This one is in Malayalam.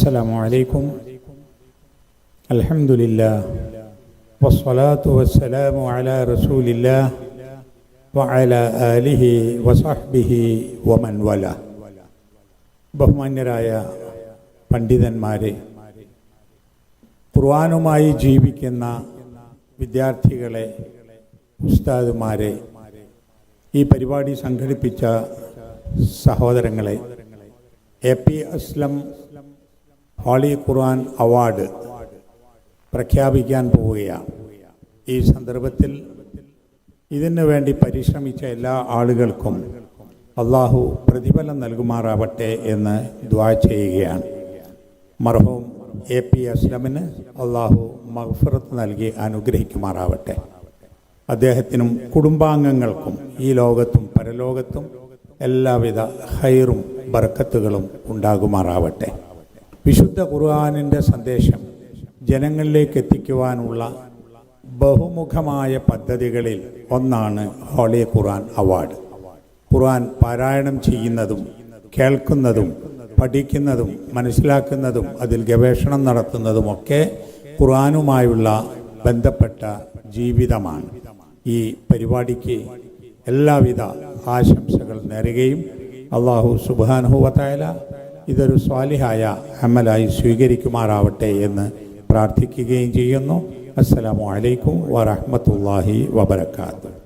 السلام عليكم الحمد لله والصلاة والسلام على رسول الله وعلى آله وصحبه ومن والاه ബഹുമാന്യരായ പണ്ഡിതന്മാരെ ഖുർആാനുമായി ജീവിക്കുന്ന വിദ്യാർത്ഥികളെ ഉസ്താദുമാരെ ഈ പരിപാടി സംഘടിപ്പിച്ച സഹോദരങ്ങളെ A P Aslam holy Quran award പ്രഖ്യാപിക്കാൻ പോവുകയാണ്. ഈ സന്ദർഭത്തിൽ ഇതിനു വേണ്ടി പരിശ്രമിച്ച എല്ലാ ആളുകൾക്കും അള്ളാഹു പ്രതിഫലം നൽകുമാറാവട്ടെ എന്ന് ദ്വാ ചെയ്യുകയാണ്. മർഹൂം എ പി അസ്ലമിന് അള്ളാഹു മഹഫറത്ത് നൽകി അനുഗ്രഹിക്കുമാറാവട്ടെ. അദ്ദേഹത്തിനും കുടുംബാംഗങ്ങൾക്കും ഈ ലോകത്തും പരലോകത്തും എല്ലാവിധ ഹൈറും ബർക്കത്തുകളും ഉണ്ടാകുമാറാവട്ടെ. വിശുദ്ധ ഖുർആാനിന്റെ സന്ദേശം ജനങ്ങളിലേക്ക് എത്തിക്കുവാനുള്ള ബഹുമുഖമായ പദ്ധതികളിൽ ഒന്നാണ് ഹോളി ഖുർആൻ അവാർഡ്. ഖുർആൻ പാരായണം ചെയ്യുന്നതും കേൾക്കുന്നതും പഠിക്കുന്നതും മനസ്സിലാക്കുന്നതും അതിൽ ഗവേഷണം നടത്തുന്നതുമൊക്കെ ഖുർആാനുമായുള്ള ബന്ധപ്പെട്ട ജീവിതമാണ്. ഈ പരിപാടിക്ക് എല്ലാവിധ ആശംസകൾ നേരുകയും അള്ളാഹു സുബാനുഹുവത്തായ ഇതൊരു സ്വാലിഹായ അമലായി സ്വീകരിക്കുമാറാവട്ടെ എന്ന് പ്രാർത്ഥിക്കുകയും ചെയ്യുന്നു. അസ്സലാമു അലൈക്കും വറഹമത്തല്ലാഹി വബർക്കാത്തു